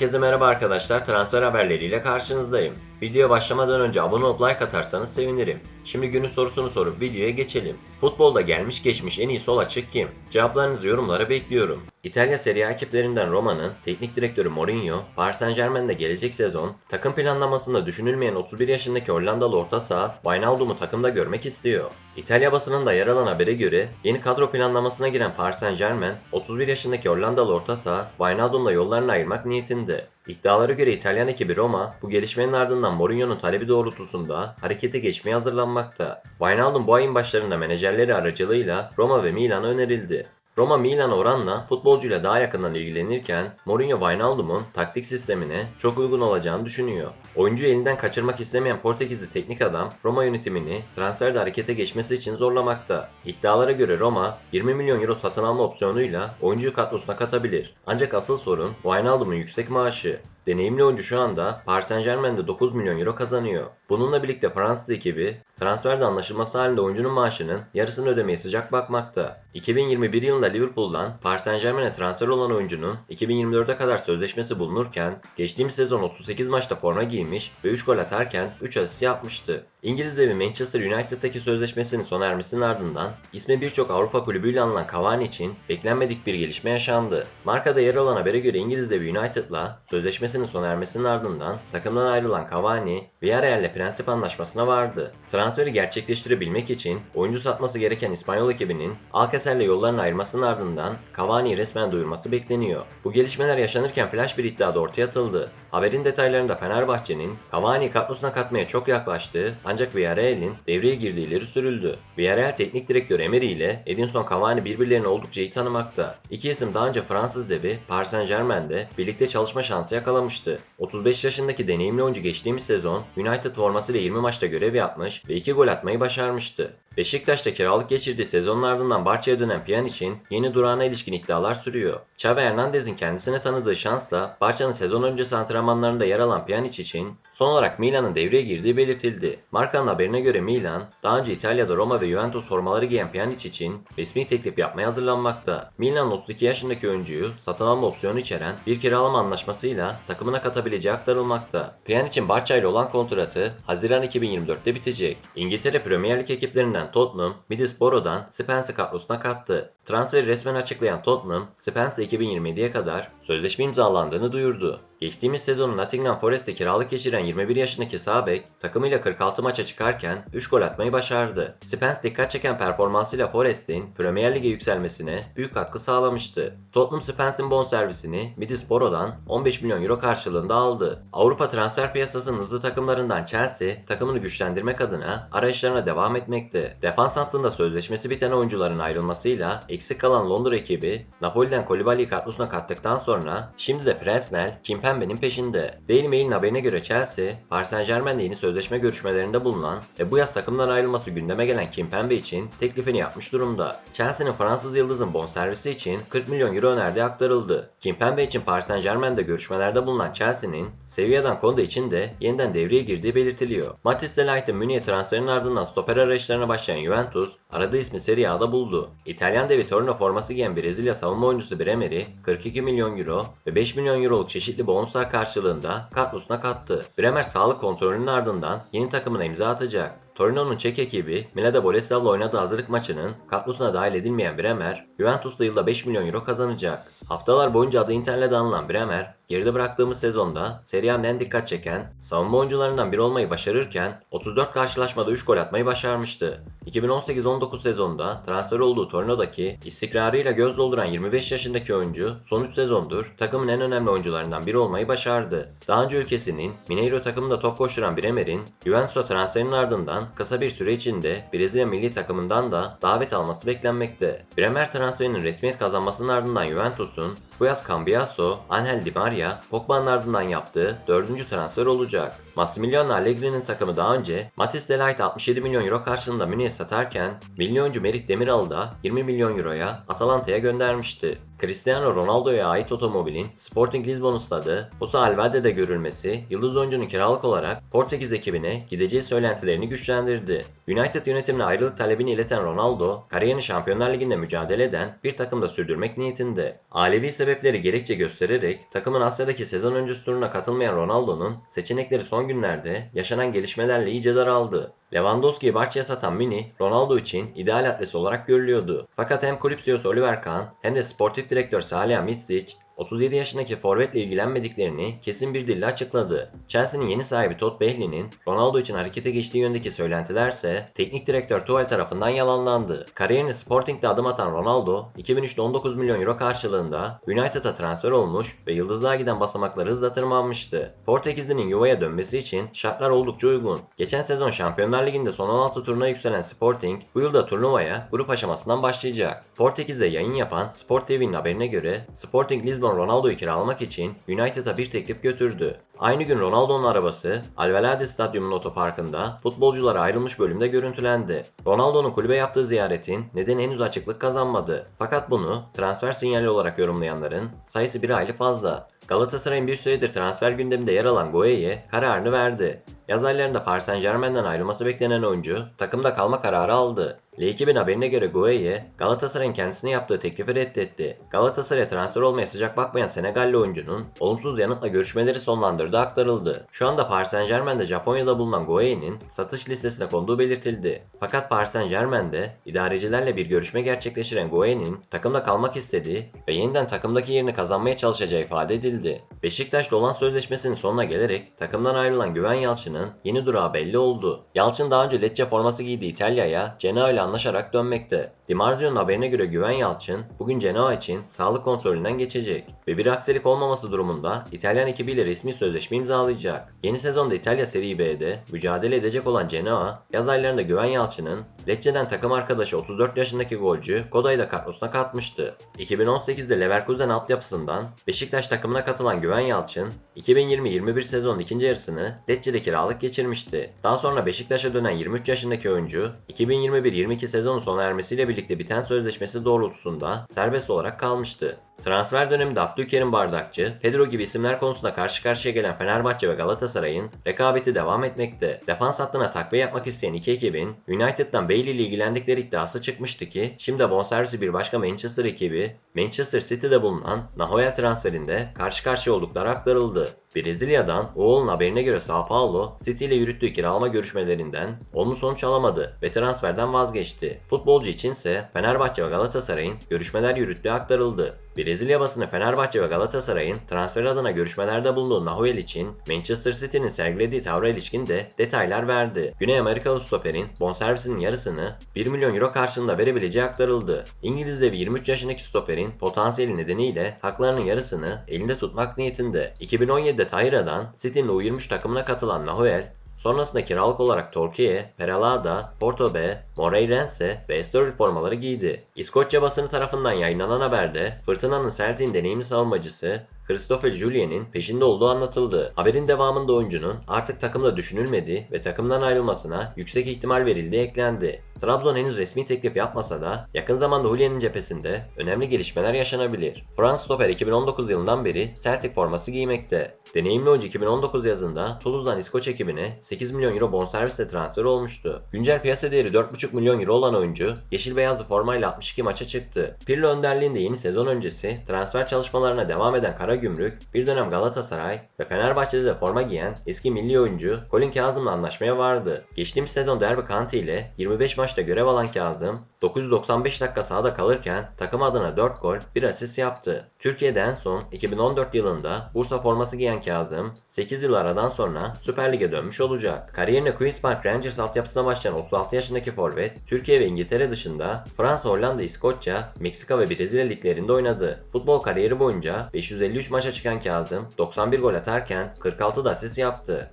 Herkese merhaba arkadaşlar. Transfer haberleriyle karşınızdayım. Videoya başlamadan önce abone olup like atarsanız sevinirim. Şimdi günün sorusunu sorup videoya geçelim. Futbolda gelmiş geçmiş en iyi sol açık kim? Cevaplarınızı yorumlara bekliyorum. İtalya Serie A ekiplerinden Roma'nın teknik direktörü Mourinho, Paris Saint Germain'de gelecek sezon takım planlamasında düşünülmeyen 31 yaşındaki Hollandalı orta saha Wijnaldum'u takımda görmek istiyor. İtalya basınında yer alan habere göre yeni kadro planlamasına giren Paris Saint Germain, 31 yaşındaki Hollandalı orta saha Wijnaldum'la yollarını ayırmak niyetinde. İddialara göre İtalyan ekibi Roma bu gelişmenin ardından Mourinho'nun talebi doğrultusunda harekete geçmeye hazırlanmakta. Wijnaldum bu ayın başlarında menajerleri aracılığıyla Roma ve Milan'a önerildi. Roma Milan oranla futbolcuyla daha yakından ilgilenirken Mourinho Wijnaldum'un taktik sistemine çok uygun olacağını düşünüyor. Oyuncuyu elinden kaçırmak istemeyen Portekizli teknik adam Roma yönetimini transferde harekete geçmesi için zorlamakta. İddialara göre Roma 20 milyon euro satın alma opsiyonuyla oyuncuyu kadrosuna katabilir. Ancak asıl sorun Wijnaldum'un yüksek maaşı. Deneyimli oyuncu şu anda Paris Saint Germain'de 9 milyon euro kazanıyor. Bununla birlikte Fransız ekibi transferde anlaşılması halinde oyuncunun maaşının yarısını ödemeye sıcak bakmakta. 2021 yılında Liverpool'dan Paris Saint Germain'e transfer olan oyuncunun 2024'e kadar sözleşmesi bulunurken geçtiğimiz sezon 38 maçta forma giymiş ve 3 gol atarken 3 asist yapmıştı. İngiliz devi Manchester United'daki sözleşmesinin sona ermesinin ardından ismi birçok Avrupa kulübüyle anılan Cavani için beklenmedik bir gelişme yaşandı. Markada yer alan habere göre İngiliz devi United'la sözleşmesinin sona ermesinin ardından takımdan ayrılan Cavani Villarreal'le prensip anlaşmasına vardı. Transferi gerçekleştirebilmek için oyuncu satması gereken İspanyol ekibinin Alcacer'le yollarını ayırmasının ardından Cavani'yi resmen duyurması bekleniyor. Bu gelişmeler yaşanırken flash bir iddia da ortaya atıldı. Haberin detaylarında Fenerbahçe'nin Cavani'yi kadrosuna katmaya çok yaklaştığı ancak Villarreal'in devreye girdiği ileri sürüldü. Villarreal teknik direktör Emery ile Edinson Cavani birbirlerini oldukça iyi tanımakta. İki isim daha önce Fransız devi Paris Saint Germain'de birlikte çalışma şansı yakalamıştı. 35 yaşındaki deneyimli oyuncu geçtiğimiz sezon United formasıyla 20 maçta görev yapmış ve 2 gol atmayı başarmıştı. Beşiktaş'ta kiralık geçirdiği sezonun ardından Barça'ya dönen Pjanic'in yeni durağına ilişkin iddialar sürüyor. Xavi Hernandez'in kendisine tanıdığı şansla Barça'nın sezon öncesi antrenmanlarında yer alan Pjanic için son olarak Milan'ın devreye girdiği belirtildi. Markanın haberine göre Milan, daha önce İtalya'da Roma ve Juventus formaları giyen Pjanic için resmi teklif yapmaya hazırlanmakta. Milan 32 yaşındaki oyuncuyu satın alma opsiyonu içeren bir kiralama anlaşmasıyla takımına katabileceği aktarılmakta. Pjanic'in Barça ile olan kontratı Haziran 2024'te bitecek. İngiltere Premier Lig ekiplerinden Tottenham, Middlesbrough'dan Spence'i kadrosuna kattı. Transferi resmen açıklayan Tottenham, Spence 2027'ye kadar sözleşme imzalandığını duyurdu. Geçtiğimiz sezonu Nottingham Forest'te kiralık geçiren 21 yaşındaki sağ bek takımıyla 46 maça çıkarken 3 gol atmayı başardı. Spence dikkat çeken performansıyla Forest'in Premier Lig'e yükselmesine büyük katkı sağlamıştı. Tottenham Spence'in bonservisini Middlesbrough'dan 15 milyon euro karşılığında aldı. Avrupa transfer piyasasının hızlı takımlarından Chelsea takımını güçlendirmek adına arayışlarına devam etmekte. Defans hattında sözleşmesi biten oyuncuların ayrılmasıyla eksik kalan Londra ekibi Napoli'den Koulibaly'yi kadrosuna kattıktan sonra şimdi de Presnel, Kimpembe'nin peşinde. Daily Mail'in haberine göre Chelsea, Paris Saint Germain'de yeni sözleşme görüşmelerinde bulunan ve bu yaz takımdan ayrılması gündeme gelen Kimpembe için teklifini yapmış durumda. Chelsea'nin Fransız yıldızın bonservisi için 40 milyon euro önerdiği aktarıldı. Kimpembe için Paris Saint Germain'de görüşmelerde bulunan Chelsea'nin Sevilla'dan Konda için de yeniden devreye girdiği belirtiliyor. Matis Delight'ın Münih'e transferinin ardından stoper arayışlarına başlayan Juventus, aradığı ismi Serie A'da buldu. İtalyan devi Torino forması giyen Brezilya savunma oyuncusu Bremer'i 42 milyon euro ve 5 milyon euroluk çeşitli bonuslar karşılığında kadrosuna kattı. Bremer sağlık kontrolünün ardından yeni takımına imza atacak. Torino'nun Çek ekibi Milada Boleslav'la oynadığı hazırlık maçının kadrosuna dahil edilmeyen Bremer, Juventus'ta yılda 5 milyon euro kazanacak. Haftalar boyunca adı Inter'le anılan Bremer, geride bıraktığımız sezonda Serie A'nın en dikkat çeken savunma oyuncularından biri olmayı başarırken 34 karşılaşmada 3 gol atmayı başarmıştı. 2018-19 sezonunda transfer olduğu Torino'daki istikrarıyla göz dolduran 25 yaşındaki oyuncu son 3 sezondur takımın en önemli oyuncularından biri olmayı başardı. Daha önce ülkesinin Mineiro takımında top koşturan Bremer'in Juventus'a transferinin ardından kısa bir süre içinde Brezilya milli takımından da davet alması beklenmekte. Bremer transferinin resmiyet kazanmasının ardından Juventus'un bu yaz Cambiaso, Angel Di Maria, Pogba'nın ardından yaptığı dördüncü transfer olacak. Massimiliano Allegri'nin takımı daha önce Matis Delight 67 milyon euro karşılığında Münih'e satarken milyoncu Merih Demiral'ı da 20 milyon euroya Atalanta'ya göndermişti. Cristiano Ronaldo'ya ait otomobilin Sporting Lisbon stadı Osa Alvade'de görülmesi yıldız oyuncunun kiralık olarak Portekiz ekibine gideceği söylentilerini güçlendirdi. United yönetimine ayrılık talebini ileten Ronaldo, kariyerini Şampiyonlar Ligi'nde mücadele eden bir takımda sürdürmek niyetinde. Sebep sebepleri gerekçe göstererek takımın Asya'daki sezon öncesi turuna katılmayan Ronaldo'nun seçenekleri son günlerde yaşanan gelişmelerle iyice daraldı. Lewandowski'yi Barça'ya satan Mini, Ronaldo için ideal adresi olarak görülüyordu. Fakat hem kulüp CEO'su Oliver Kahn hem de sportif direktör Salih Mitsic 37 yaşındaki forvetle ilgilenmediklerini kesin bir dille açıkladı. Chelsea'nin yeni sahibi Todd Boehly'nin Ronaldo için harekete geçtiği yöndeki söylentilerse teknik direktör Tuchel tarafından yalanlandı. Kariyerine Sporting'de adım atan Ronaldo, 2003'te 19 milyon euro karşılığında United'a transfer olmuş ve yıldızlığa giden basamakları hızla tırmanmıştı. Portekizli'nin yuvaya dönmesi için şartlar oldukça uygun. Geçen sezon Şampiyonlar Ligi'nde son 16 turuna yükselen Sporting, bu yılda turnuvaya grup aşamasından başlayacak. Portekiz'de yayın yapan Sport TV'nin haberine göre Sporting Lisbon Ronaldo'yu kiralamak için United'a bir teklif götürdü. Aynı gün Ronaldo'nun arabası Alvalade Stadyumu'nun otoparkında futbolculara ayrılmış bölümde görüntülendi. Ronaldo'nun kulübe yaptığı ziyaretin nedeni henüz açıklık kazanmadı. Fakat bunu transfer sinyali olarak yorumlayanların sayısı bir hayli fazla. Galatasaray'ın bir süredir transfer gündeminde yer alan Goye'ye kararını verdi. Yaz aylarında Paris Saint Germain'den ayrılması beklenen oyuncu takımda kalma kararı aldı. L2000 haberine göre Gueye, Galatasaray'ın kendisine yaptığı teklifi reddetti. Galatasaray'a transfer olmaya sıcak bakmayan Senegalli oyuncunun olumsuz yanıtla görüşmeleri sonlandırdığı aktarıldı. Şu anda Paris Saint Germain'de Japonya'da bulunan Gueye'nin satış listesine konduğu belirtildi. Fakat Paris Saint Germain'de idarecilerle bir görüşme gerçekleştiren Gueye'nin takımda kalmak istediği ve yeniden takımdaki yerini kazanmaya çalışacağı ifade edildi. Beşiktaş'la olan sözleşmesinin sonuna gelerek takımdan ayrılan Güven Yalçın'ın yeni durağı belli oldu. Yalçın daha önce Lecce forması giydiği İtalya'ya Genoa ile anlaşarak dönmekte. Di Marzio'nun haberine göre Güven Yalçın bugün Genoa için sağlık kontrolünden geçecek ve bir aksilik olmaması durumunda İtalyan ekibiyle resmi sözleşme imzalayacak. Yeni sezonda İtalya Serie B'de mücadele edecek olan Genoa, yaz aylarında Güven Yalçın'ın Lecce'den takım arkadaşı 34 yaşındaki golcü Koda'yı da kadrosuna katmıştı. 2018'de Leverkusen altyapısından Beşiktaş takımına katılan Güven Yalçın, 2020-21 sezonun ikinci yarısını Lecce'de kiralık geçirmişti. Daha sonra Beşiktaş'a dönen 23 yaşındaki oyuncu, 2021-22 sezonun sona ermesiyle birlikte biten sözleşmesi doğrultusunda serbest olarak kalmıştı. Transfer döneminde Abdülkerim Bardakçı, Pedro gibi isimler konusunda karşı karşıya gelen Fenerbahçe ve Galatasaray'ın rekabeti devam etmekte. Defans hattına takviye yapmak isteyen iki ekibin United'dan Bailey ile ilgilendikleri iddiası çıkmıştı ki şimdi bonservisi bir başka Manchester ekibi Manchester City'de bulunan Nahuel transferinde karşı karşıya oldukları aktarıldı. Brezilya'dan oğlun haberine göre Sao Paulo, City ile yürüttüğü kiralama görüşmelerinden olumlu sonuç alamadı ve transferden vazgeçti. Futbolcu içinse Fenerbahçe ve Galatasaray'ın görüşmeler yürüttüğü aktarıldı. Brezilya basını Fenerbahçe ve Galatasaray'ın transfer adına görüşmelerde bulunduğu Nahuel için Manchester City'nin sergilediği tavra ilişkin de detaylar verdi. Güney Amerikalı stoperin bonservisinin yarısını 1 milyon euro karşılığında verebileceği aktarıldı. İngiliz devi 23 yaşındaki stoperin potansiyeli nedeniyle haklarının yarısını elinde tutmak niyetinde. 2017'de Tahira'dan City'nin U23 takımına katılan Nahuel, Sonrasında kiralık olarak Torquay, Peralada, Porto B, Moreirense ve Estoril formaları giydi. İskoçya basını tarafından yayınlanan haberde Fırtına'nın Celtic'in deneyimli savunmacısı Christopher Julien'in peşinde olduğu anlatıldı. Haberin devamında oyuncunun artık takımda düşünülmediği ve takımdan ayrılmasına yüksek ihtimal verildiği eklendi. Trabzon henüz resmi teklif yapmasa da yakın zamanda Julien'in cephesinde önemli gelişmeler yaşanabilir. Frans stoper 2019 yılından beri Celtic forması giymekte. Deneyimli oyuncu 2019 yazında Toulouse'dan İskoç ekibine 8 milyon euro bonservisle transfer olmuştu. Güncel piyasa değeri 4,5 milyon euro olan oyuncu yeşil beyazlı formayla 62 maça çıktı. Pirlo önderliğinde yeni sezon öncesi transfer çalışmalarına devam eden Karagümrük bir dönem Galatasaray ve Fenerbahçe'de de forma giyen eski milli oyuncu Colin Kazım'la anlaşmaya vardı. Geçtiğimiz sezon Derby County ile 25 maçta görev alan Kazım 995 dakika sahada kalırken takım adına 4 gol 1 asist yaptı. Türkiye'de en son 2014 yılında Bursa forması giyen Kazım 8 yıl aradan sonra Süper Lig'e dönmüş olacak. Kariyerine Queen's Park Rangers altyapısına başlayan 36 yaşındaki forvet Türkiye ve İngiltere dışında Fransa, Hollanda, İskoçya, Meksika ve Brezilya liglerinde oynadı. Futbol kariyeri boyunca 553 maça çıkan Kazım 91 gol atarken 46 da asist yaptı.